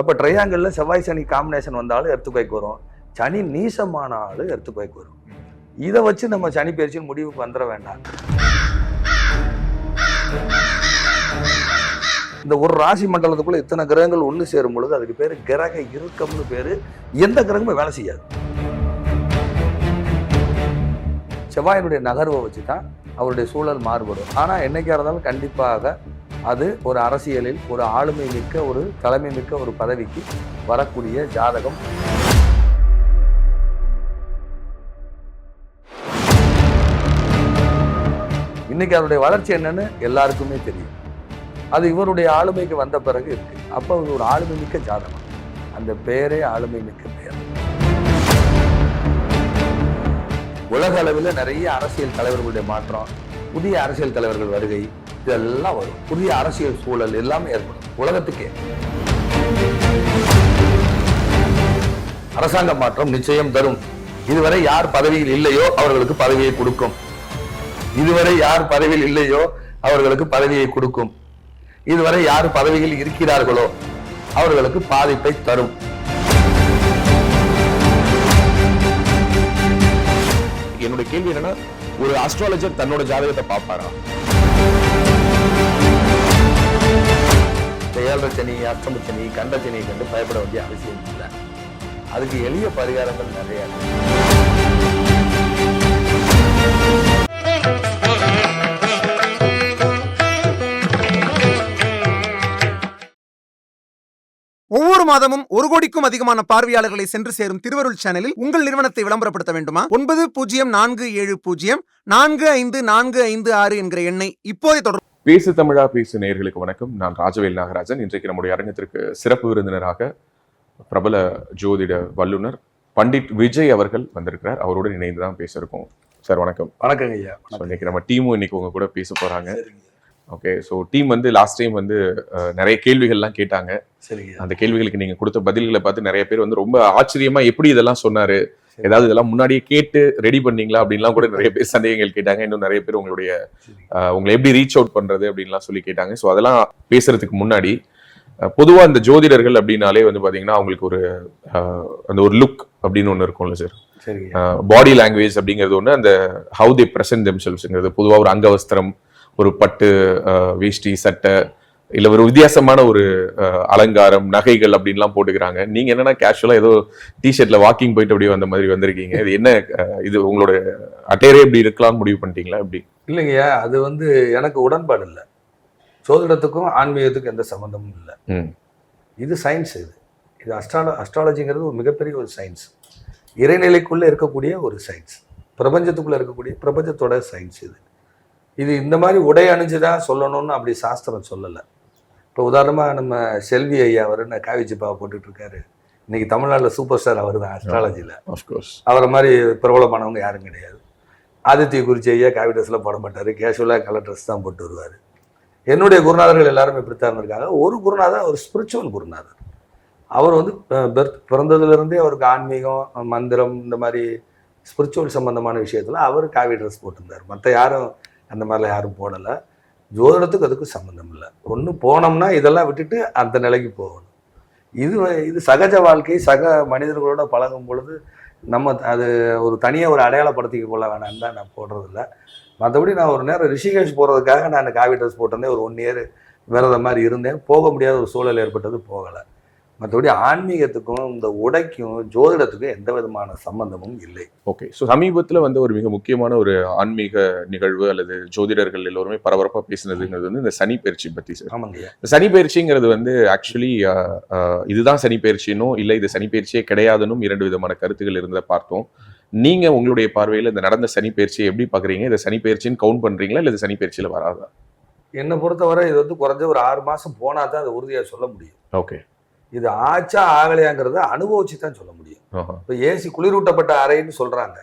அப்போ ட்ரையாங்கிளில் செவ்வாய் சனி காம்பினேஷன் வந்தாலும் எர்த்துக்குவைக்கு வரும். சனி நீசமானாலும் எடுத்து எர்த்துக்குவைக்கு வரும். இதை வச்சு நம்ம சனி பயிற்சின்னு முடிவுக்கு வந்துட வேண்டாம். இந்த ஒரு ராசி மண்டலத்துக்குள்ள இத்தனை கிரகங்கள் ஒன்று சேரும் பொழுது அதுக்கு பேர் கிரக இறுக்கம்னு பேர் எந்த கிரகமும் வேலை செய்யாது. செவ்வாயினுடைய நகர்வை வச்சு தான் அவருடைய சூழல் மாறுபடும். ஆனால் என்னைக்கா இருந்தாலும் கண்டிப்பாக அது ஒரு அரசியலில் ஒரு ஆளுமை மிக்க ஒரு தலைமை மிக்க ஒரு பதவிக்கு வரக்கூடிய ஜாதகம். இன்னைக்கு அதனுடைய வளர்ச்சி என்னன்னு எல்லாருக்குமே தெரியும். அது இவருடைய ஆளுமைக்கு வந்த பிறகு இருக்கு. அப்போ அது ஒரு ஆளுமை மிக்க ஜாதகம். அந்த பெயரே ஆளுமை மிக்க பெயர் உலக அளவில் நிறைய அரசியல் தலைவர்களுடைய மாற்றம் புதிய அரசியல் தலைவர்கள் வருகை இதெல்லாம் வரும். புதிய அரசியல் சூழல் எல்லாமே ஏற்படும். உலகத்துக்கே. அரசாங்க மாற்றம் நிச்சயம் தரும். இதுவரை யார் பதவியில் இல்லையோ அவர்களுக்கு பதவியை கொடுக்கும். இதுவரை யார் பதவியில் இல்லையோ அவர்களுக்கு பதவியை கொடுக்கும். இதுவரை யார் பதவியில் இருக்கிறார்களோ அவர்களுக்கு பாதிப்பை தரும். என்னுடைய கேள்வி என்னன்னா ஒரு ஆஸ்ட்ராலஜர் தன்னோட ஜாதகத்தை பார்ப்பாரா? இந்த ஏழரை சனி அஷ்டம சனி கண்ட சனியை கண்டு பயப்பட வேண்டிய அவசியம் இல்லை. அதுக்கு எளிய பரிகாரங்கள் நிறைய ஒவ்வொரு மாதமும் ஒரு கோடிக்கும் அதிகமான பார்வையாளர்களை சென்று சேரும் திருவருள் சேனலில் உங்கள் நிறுவனத்தை விளம்பரப்படுத்த வேண்டுமா? ஒன்பது பூஜ்ஜியம் நான்கு ஏழு பூஜ்ஜியம் நான்கு ஐந்து நான்கு ஐந்து ஆறு என்கிற எண்ணை இப்போதே தொடர்பு பேசு தமிழா பேசு நேயர்களுக்கு வணக்கம். நான் ராஜவேல் நாகராஜன். இன்றைக்கு நம்முடைய அரங்கத்திற்கு சிறப்பு விருந்தினராக பிரபல ஜோதிட வல்லுனர் பண்டிட் விஜய் அவர்கள் வந்திருக்கிறார். அவருடன் இணைந்து தான் பேச இருக்கோம். சார் வணக்கம். வணக்கங்க ஐயா. இன்னைக்கு நம்ம டீமும் இன்னைக்கு உங்க கூட பேச போறாங்க. ஓகே ஸோ டீம் வந்து லாஸ்ட் டைம் வந்து நிறைய கேள்விகள்லாம் கேட்டாங்க. சரிங்க அந்த கேள்விகளுக்கு நீங்க கொடுத்த பதில்களை பார்த்து நிறைய பேர் வந்து ரொம்ப ஆச்சரியமா எப்படி இதெல்லாம் சொன்னாரு? ஏதாவது இதெல்லாம் முன்னாடியே கேட்டு ரெடி பண்ணீங்களா அப்படின்லாம் கூட நிறைய பேர் சந்தேகங்கள் கேட்டாங்க. இன்னும் நிறைய பேர் உங்களுடைய உங்களை எப்படி ரீச் அவுட் பண்றது அப்படின்லாம் சொல்லி கேட்டாங்க. ஸோ அதெல்லாம் பேசுறதுக்கு முன்னாடி அஹ், பொதுவா இந்த ஜோதிடர்கள் அப்படின்னாலே வந்து பாத்தீங்கன்னா அவங்களுக்கு ஒரு அந்த ஒரு லுக் அப்படின்னு ஒன்று இருக்கும்ல சார். பாடி லாங்குவேஜ் அப்படிங்கிறது ஒன்று அந்த ஹவு தே பிரசன்ட் தெம்செல்ஸ்ங்கிறது பொதுவாக ஒரு அங்கவஸ்திரம் ஒரு பட்டு வேஷ்டி சட்டை இல்ல ஒரு வித்தியாசமான ஒரு அலங்காரம் நகைகள் அப்படின்லாம் போட்டுக்கிறாங்க. நீங்க என்னன்னா கேஷுவலா ஏதோ டிஷர்ட்ல வாக்கிங் போயிட்டு அப்படியே வந்த மாதிரி வந்திருக்கீங்க. இது என்ன இது உங்களோட அட்டையரே இப்படி இருக்கலாம்னு முடிவு பண்ணிட்டீங்களா? எப்படி? இல்லைங்கய்யா அது வந்து எனக்கு உடன்பாடு இல்லை. சோதிடத்துக்கும் ஆன்மீகத்துக்கும் எந்த சம்மந்தமும் இல்லை. ம். இது சயின்ஸ் இது. இது அஸ்ட்ரால அஸ்ட்ராலஜிங்கிறது ஒரு மிகப்பெரிய ஒரு சயின்ஸ் இறைநிலைக்குள்ளே இருக்கக்கூடிய ஒரு சயின்ஸ் பிரபஞ்சத்துக்குள்ளே இருக்கக்கூடிய பிரபஞ்சத்தோட சயின்ஸ் இது. இது இந்த மாதிரி உடை அணிஞ்சு தான் சொல்லணும்னு அப்படி சாஸ்திரம் சொல்லலை. இப்போ உதாரணமாக நம்ம செல்வி ஐயா அவர் என்ன காவி சிப்பாவை போட்டுட்டு இருக்காரு இன்னைக்கு தமிழ்நாட்டில் சூப்பர் ஸ்டார் அவர் தான் அஸ்ட்ராலஜியில் ஆஃப்கோர்ஸ் அவரை மாதிரி பிரபலமானவங்க யாரும் கிடையாது. ஆதித்ய குறிச்சி ஐயா காவி ட்ரெஸ்ல போட மாட்டார் கேஷுவலாக கலர் ட்ரெஸ் தான் போட்டு வருவார். என்னுடைய குருநாதர்கள் எல்லாரும் இப்படித்தான் இருந்திருக்காங்க. ஒரு குருநாதர் ஒரு ஸ்பிரிச்சுவல் குருநாதர். அவர் வந்து birth- பிறந்ததுலேருந்தே அவருக்கு ஆன்மீகம் மந்திரம் இந்த மாதிரி ஸ்பிரிச்சுவல் சம்பந்தமான விஷயத்தில் அவர் காவி ட்ரெஸ் போட்டிருந்தார். மற்ற யாரும் அந்த மாதிரிலாம் யாரும் போடலை. ஜோதிடத்துக்கு அதுக்கு சம்மந்தம் இல்லை. ஒன்று போனோம்னா இதெல்லாம் விட்டுட்டு அந்த நிலைக்கு போகணும். இது இது சகஜ வாழ்க்கை சக மனிதர்களோட பழகும் பொழுது நம்ம அது ஒரு தனியாக ஒரு அடையாளப்படுத்திக்க கொள்ள வேணாம்னு தான் நான் போடுறதில்ல. மற்றபடி நான் ஒரு நேரம் ரிஷிகேஷ் போகிறதுக்காக நான் காவி ட்ரெஸ் போட்டிருந்தேன். ஒரு ஒன் இயர் விரத மாதிரி இருந்தேன். போக முடியாத ஒரு சூழல் ஏற்பட்டது போகலை. மற்றபடி ஆன்மீகத்துக்கும் இந்த உடைக்கும் ஜோதிடத்துக்கும் எந்த விதமான சம்பந்தமும் இல்லை. ஓகே ஸோ சமீபத்தில் வந்து ஒரு மிக முக்கியமான ஒரு ஆன்மீக நிகழ்வு அல்லது ஜோதிடர்கள் எல்லோருமே பரபரப்பாக பேசுனதுங்கிறது வந்து இந்த சனி பயிற்சி பத்தி சார் ஆமாங்கய்யா இந்த சனி பயிற்சிங்கிறது வந்து ஆக்சுவலி இதுதான் சனி பயிற்சினும் இல்லை இது சனி பயிற்சியே கிடையாதுன்னும் இரண்டு விதமான கருத்துகள் இருந்ததை பார்த்தோம். நீங்க உங்களுடைய பார்வையில் இந்த நடந்த சனி பயிற்சியை எப்படி பாக்குறீங்க இதை சனி பயிற்சின்னு கவுண்ட் பண்றீங்களா? இல்லை இது சனி பயிற்சியில வராதா? என்னை பொறுத்தவரை இது வந்து குறைஞ்ச ஒரு ஆறு மாதம் போனால் தான் அது உறுதியாக சொல்ல முடியும். ஓகே இது ஆச்சா ஆகலையாங்கிறத அனுபவிச்சு தான் சொல்ல முடியும். இப்போ ஏசி குளிரூட்டப்பட்ட அறைன்னு சொல்கிறாங்க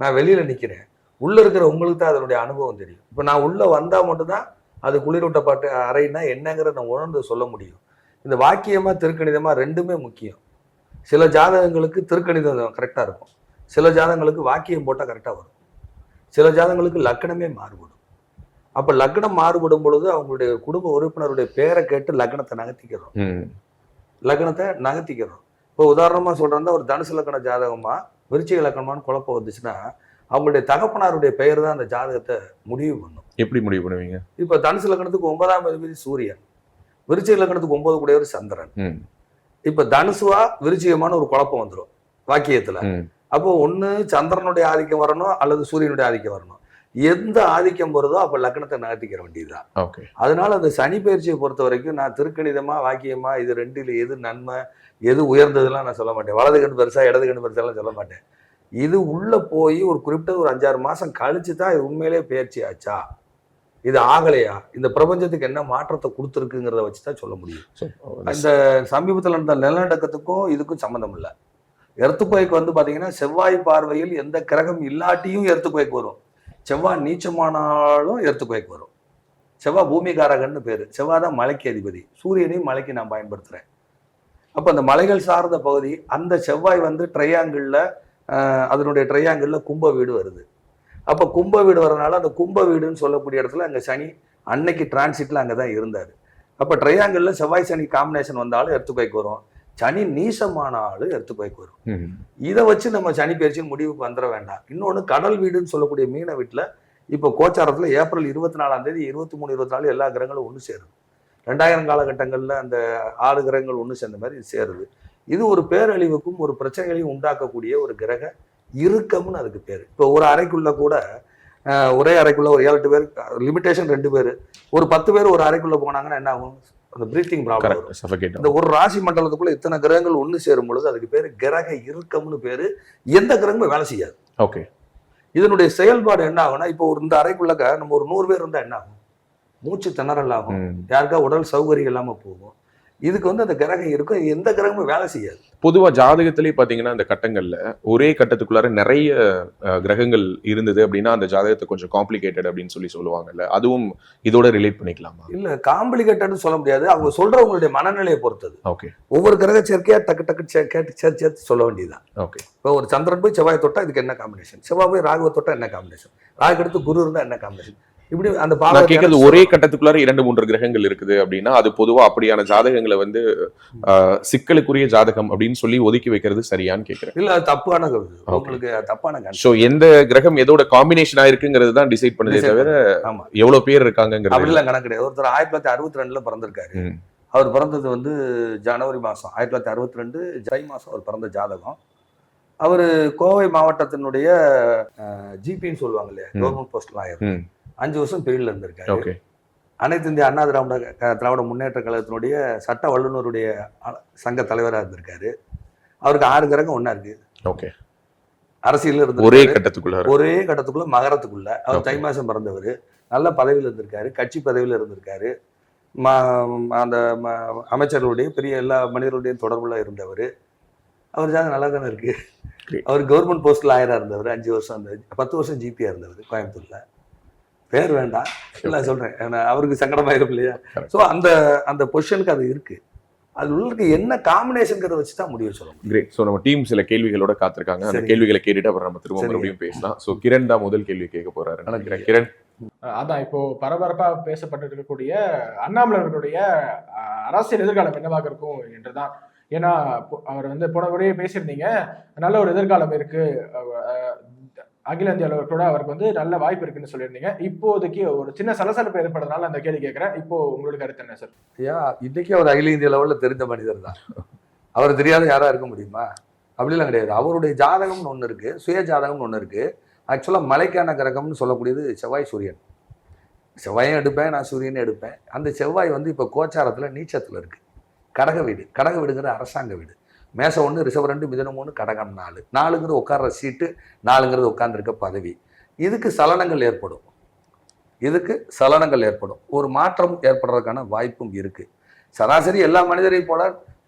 நான் வெளியில் நிற்கிறேன் உள்ளே இருக்கிற உங்களுக்கு தான் அதனுடைய அனுபவம் தெரியும். இப்போ நான் உள்ளே வந்தால் மட்டும்தான் அது குளிரூட்டப்பட்ட அறைன்னா என்னங்கிறத நான் உணர்ந்து சொல்ல முடியும். இந்த வாக்கியமாக திருக்கணிதமாக ரெண்டுமே முக்கியம். சில ஜாதகங்களுக்கு திருக்கணிதம் கரெக்டாக இருக்கும். சில ஜாதகங்களுக்கு வாக்கியம் போட்டால் கரெக்டாக வரும். சில ஜாதகங்களுக்கு லக்கணமே மாறுபடும். அப்போ லக்னம் மாறுபடும் பொழுது அவங்களுடைய குடும்ப உறுப்பினருடைய பேரை கேட்டு லக்னத்தை நகர்த்திக்கிறோம். லக்னத்தை நகர்த்திக்கிறோம். இப்போ உதாரணமாக சொல்கிறதா ஒரு தனுசு லக்கண ஜாதகமா விருச்சிக லக்கணமான்னு குழப்பம் வந்துச்சுன்னா அவங்களுடைய தகப்பனாருடைய பெயர் தான் அந்த ஜாதகத்தை முடிவு பண்ணும். எப்படி முடிவு பண்ணுவீங்க? இப்போ தனுசு லக்கணத்துக்கு ஒன்பதாம் அதிபதி சூரியன் விருச்சிக லக்கணத்துக்கு ஒன்பது கூடியவர் சந்திரன். ம், இப்போ தனுசுவா விருச்சிகமான ஒரு குழப்பம் வந்துடும் வாக்கியத்துல. அப்போ ஒண்ணு சந்திரனுடைய ஆதிக்கம் வரணும் அல்லது சூரியனுடைய ஆதிக்கம் வரணும். எந்த ஆதிக்கம் வருதோ அப்ப லக்னத்தை நகர்த்திக்கிற வேண்டியதுதான் ஓகே. அதனால அந்த சனி பயிற்சியை பொறுத்த வரைக்கும் நான் திருக்கணிதமா வாக்கியமா இது ரெண்டுல எது நன்மை எது உயர்ந்ததுலாம் நான் சொல்ல மாட்டேன். வலது கண் பெருசா இடது கண் பெருசாலாம் சொல்ல மாட்டேன். இது உள்ள போய் ஒரு குறிப்பிட்ட ஒரு அஞ்சாறு மாசம் கழிச்சு தான் இது உண்மையிலே பயிற்சி ஆச்சா? இது ஆகலையா? இந்த பிரபஞ்சத்துக்கு என்ன மாற்றத்தை கொடுத்துருக்குங்கிறத வச்சு தான் சொல்ல முடியும். இந்த சமீபத்தில் நடந்த நிலநடுக்கத்துக்கும் இதுக்கும் சம்மந்தம் இல்லை. எர்த்துக்குவைக்கு வந்து பார்த்தீங்கன்னா செவ்வாய் பார்வையில் எந்த கிரகம் இல்லாட்டியும் எர்த்துக்குவைக்கு வரும். செவ்வாய் நீச்சமானாலும் எர்த்துக்குவைக்கு வரும். செவ்வாய் பூமிகாரகன்னு பேர். செவ்வாய் தான் மலைக்கு அதிபதி. சூரியனையும் மலைக்கு நான் பயன்படுத்துகிறேன் அப்போ அந்த மலைகள் சார்ந்த பகுதி அந்த செவ்வாய் வந்து ட்ரையாங்கிளில் அதனுடைய ட்ரையாங்கிளில் கும்ப வீடு வருது. அப்போ கும்ப வீடு வரனால அந்த கும்ப வீடுன்னு சொல்லக்கூடிய இடத்துல அங்கே சனி அன்னைக்கு டிரான்சிட்டில் அங்கே தான் இருந்தார். அப்போ ட்ரையாங்கிளில் செவ்வாய் சனி காம்பினேஷன் வந்தாலும் எர்த்துக்குவைக்கு வரும். சனி நீசமான ஆளு எர்த்துக்குவைக்கு வரும். ம், இதை வச்சு நம்ம சனி பயிற்சின்னு முடிவுக்கு வந்துட வேண்டாம். இன்னொன்று கடல் வீடுன்னு சொல்லக்கூடிய மீன வீட்டில் இப்போ கோச்சாரத்தில் ஏப்ரல் இருபத்தி நாலாம் தேதி இருபத்தி மூணு இருபத்தி நாலு எல்லா கிரகங்களும் ஒன்று சேருது. ரெண்டாயிரம் காலகட்டங்களில் அந்த ஆறு கிரகங்கள் ஒன்று சேர்ந்த மாதிரி சேருது. இது ஒரு பேரழிவுக்கும் ஒரு பிரச்சனைகளையும் உண்டாக்கக்கூடிய ஒரு கிரக இறுக்கம்னு அதுக்கு பேர். இப்போ ஒரு அறைக்குள்ள கூட ஒரே அறைக்குள்ள ஒரு ஏழு எட்டு பேர் லிமிட்டேஷன் ரெண்டு பேர். ஒரு பத்து பேர் ஒரு அறைக்குள்ள போனாங்கன்னா என்ன ஆகும்? அந்த பிரீத்திங் ப்ராப்ளம் இந்த ஒரு ராசி மண்டலத்துக்குள்ள இத்தனை கிரகங்கள் ஒன்று சேரும் பொழுது அதுக்கு பேரு கிரக இறுக்கம்னு பேரு எந்த கிரகமும் வேலை செய்யாது. ஓகே இதனுடைய செயல்பாடு என்ன ஆகும்னா இப்போ ஒரு இந்த அறைக்குள்ளக்க நம்ம ஒரு நூறு பேர் இருந்தா என்ன ஆகும்? மூச்சு திணறல் ஆகும். யாருக்கா உடல் சௌகரியம் இல்லாம போகும். இதுக்கு வந்து அந்த கிரகம் இருக்கும் எந்த கிரகமும் வேலை செய்யாது. பொதுவா ஜாதகத்திலே பாத்தீங்கன்னா அந்த கட்டங்கள்ல ஒரே கட்டத்துக்குள்ளார நிறைய கிரகங்கள் இருந்தது அப்படின்னா அந்த ஜாதகத்தை கொஞ்சம் காம்ப்ளிகேட்டட் அப்படின்னு சொல்லி சொல்லுவாங்கல்ல அதுவும் இதோட ரிலேட் பண்ணிக்கலாமா? இல்ல காம்ப்ளிகேட்டட்னு சொல்ல முடியாது. அவங்க சொல்றவங்களுடைய மனநிலையை பொறுத்தது. ஓகே ஒவ்வொரு கிரக சேர்க்கையா டக்கு டக்கு கேட்டு சேர்த்து சேர்த்து சொல்ல வேண்டியதுதான். ஓகே இப்போ ஒரு சந்திரன் போய் செவ்வாய் தொட்டா இதுக்கு என்ன காம்பினேஷன் செவ்வாய் போய் ராகுவை தொட்டா என்ன காம்பினேஷன் ராகு எடுத்து குரு இருந்தா என்ன காம்பினேஷன் இப்படி அந்த நான் பாவ கேட்கறது ஒரே கட்டத்துக்குள்ளார இரண்டு மூன்று கிரகங்கள் இருக்குது அப்படின்னா அது பொதுவா அப்படியான ஜாதகங்களை வந்து சிக்கலுக்குரிய ஜாதகம் அப்படின்னு சொல்லி ஒதுக்கி வைக்கிறது சரியான்னு கேக்குறேன். இல்ல அது தப்பான உங்களுக்கு தப்பான சோ எந்த கிரகம் எதோட காம்பினேஷன் ஆயிருக்குங்கிறது தான் டிசைட் பண்ணுதே தவிர எவ்வளவு பேர் இருக்காங்கிறது அப்படிலாம் கணக்கு கிடையாது. ஒருத்தர் ஆயிரத்தி தொள்ளாயிரத்தி அறுபத்தி ரெண்டுல பிறந்திருக்காரு. அவர் பிறந்தது வந்து ஜனவரி மாசம். ஆயிரத்தி தொள்ளாயிரத்தி அறுபத்தி ரெண்டு ஜை மாசம் அவர் பிறந்த ஜாதகம். அவர் கோவை மாவட்டத்தினுடைய ஜிபின்னு சொல்லுவாங்க இல்லையா. Government post lawyer. அஞ்சு வருஷம் பீரியட்ல இருந்திருக்காரு. ஓகே அனைத்து இந்திய அண்ணா திராவிட திராவிட முன்னேற்ற கழகத்தினுடைய சட்ட வல்லுநருடைய சங்க தலைவரா இருந்திருக்காரு. அவருக்கு ஆறு கிரகம் ஒண்ணா இருக்கு. ஓகே அரசியல்ல இருந்து ஒரே கட்டத்துக்குள்ளார. ஒரே கட்டத்துக்குள்ள மகரத்துக்குள்ள. அவர் தை. மாசம் பிறந்தவர். நல்ல பதவியில் இருந்திருக்காரு. கட்சி பதவியில் இருந்திருக்காரு. அந்த அமைச்சர்களுடைய பெரிய எல்லா மனிதர்களுடைய தொடர்புல இருந்தவர். அவர் ஜாதகம் நல்லா தானே இருக்கு. அவர் கவர்மெண்ட் போஸ்ட் லாயரா இருந்தவர். அஞ்சு வருஷம் அந்த பத்து வருஷம் ஜிபியா இருந்தவர் கோயம்புத்தூர்ல. பேர் வேண்டாம் இல்லை சொல்றேன். ஏன்னா அவருக்கு சங்கடமாயிரும் இல்லையா? Correct. ஸோ அந்த அந்த பொசிஷனுக்கு அது இருக்கு. அது உள்ள என்ன காம்பினேஷன்ங்கிறத வச்சு தான் முடிவு சொல்ல முடியும். கிரேட் சோ நம்ம டீம் சில கேள்விகளோட காத்திருக்காங்க. அந்த. கேள்விகளை கேட்டுட்டு அப்புறம் நம்ம திரும்ப. மறுபடியும் பேசலாம். சோ கிரண் தான் முதல் கேள்வி கேட்க போறாரு. கிரண் அதான் இப்போ பரபரப்பா பேசப்பட்டு இருக்கக்கூடிய அண்ணாமலர்களுடைய அஹ், அரசியல் எதிர்காலம் என்னவாக இருக்கும் என்றுதான். ஏன்னா அவர் வந்து போன முறையே பேசியிருந்தீங்க. நல்ல ஒரு எதிர்காலம் இருக்கு. அகில இந்திய அளவுக்கு அவருக்கு வந்து நல்ல வாய்ப்பு இருக்குன்னு சொல்லியிருந்தீங்க. இப்போதைக்கு ஒரு சின்ன சலசலப்பு ஏற்படுறதுனால அந்த கேள்வி கேட்குறேன். இப்போ உங்களுடைய கருத்து என்ன சார் ஐயா இன்னைக்கு அவர் அகில இந்திய லெவலில் தெரிந்த மனிதர் தான். அவர் தெரியாத யாரா இருக்க முடியுமா? அப்படிலாம் கிடையாது. அவருடைய ஜாதகம்னு ஒன்று இருக்கு சுய ஜாதகம்னு ஒன்று இருக்கு. ஆக்சுவலாக மலைக்கான கிரகம்னு சொல்லக்கூடியது செவ்வாய் சூரியன். செவ்வாயும் எடுப்பேன் நான் சூரியனும் எடுப்பேன். அந்த செவ்வாய் வந்து இப்போ கோச்சாரத்தில் நீச்சத்தில் இருக்குது கடக வீடு. கடக வீடுங்கிற அரசாங்க வீடு. மேசம் ஒன்று ரிசர்வ் ரெண்டு மிதனம் ஒன்று கடகம் நாலு. நாலுங்கிறது உட்கார்ற சீட்டு நாலுங்கிறது உட்கார்ந்துருக்க பதவி. இதுக்கு சலனங்கள் ஏற்படும். இதுக்கு சலனங்கள் ஏற்படும். ஒரு மாற்றம் ஏற்படுறதுக்கான வாய்ப்பும் இருக்குது சராசரி எல்லா மனிதரையும் போல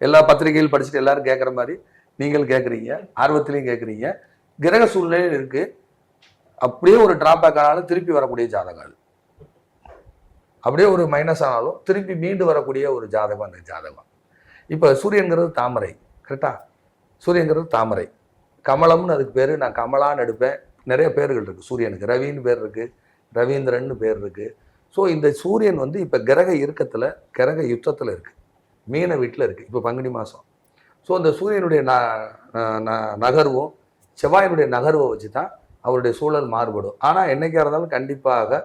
எல்லா பத்திரிகையில் படிச்சுட்டு எல்லாரும் கேட்குற மாதிரி நீங்கள் கேட்குறீங்க ஆர்வத்திலையும் கேட்குறீங்க கிரக சூழ்நிலையும் இருக்குது அப்படியே ஒரு டிராபேக் ஆனாலும் திருப்பி வரக்கூடிய ஜாதகம் அப்படியே ஒரு மைனஸ் ஆனாலும் திருப்பி மீண்டு வரக்கூடிய ஒரு ஜாதகம் அந்த ஜாதகம். இப்போ சூரியன்கிறது தாமரை. கரெக்டா? சூரியங்கிறது தாமரை. கமலம்னு அதுக்கு பேர் நான் கமலான்னு எடுப்பேன். நிறைய பேர்கள் இருக்குது சூரியனுக்கு ரவின்னு பேர் இருக்குது ரவீந்திரன்னு பேர் இருக்குது ஸோ இந்த சூரியன் வந்து இப்போ கிரக இறுக்கத்தில் கிரக யுத்தத்தில் இருக்குது மீன வீட்டில் இருக்குது இப்போ பங்குனி மாதம் ஸோ அந்த சூரியனுடைய ந நகர்வும் செவ்வாயினுடைய நகர்வை வச்சு தான் அவருடைய சூழல் மாறுபடும். ஆனால் என்றைக்காக இருந்தாலும் கண்டிப்பாக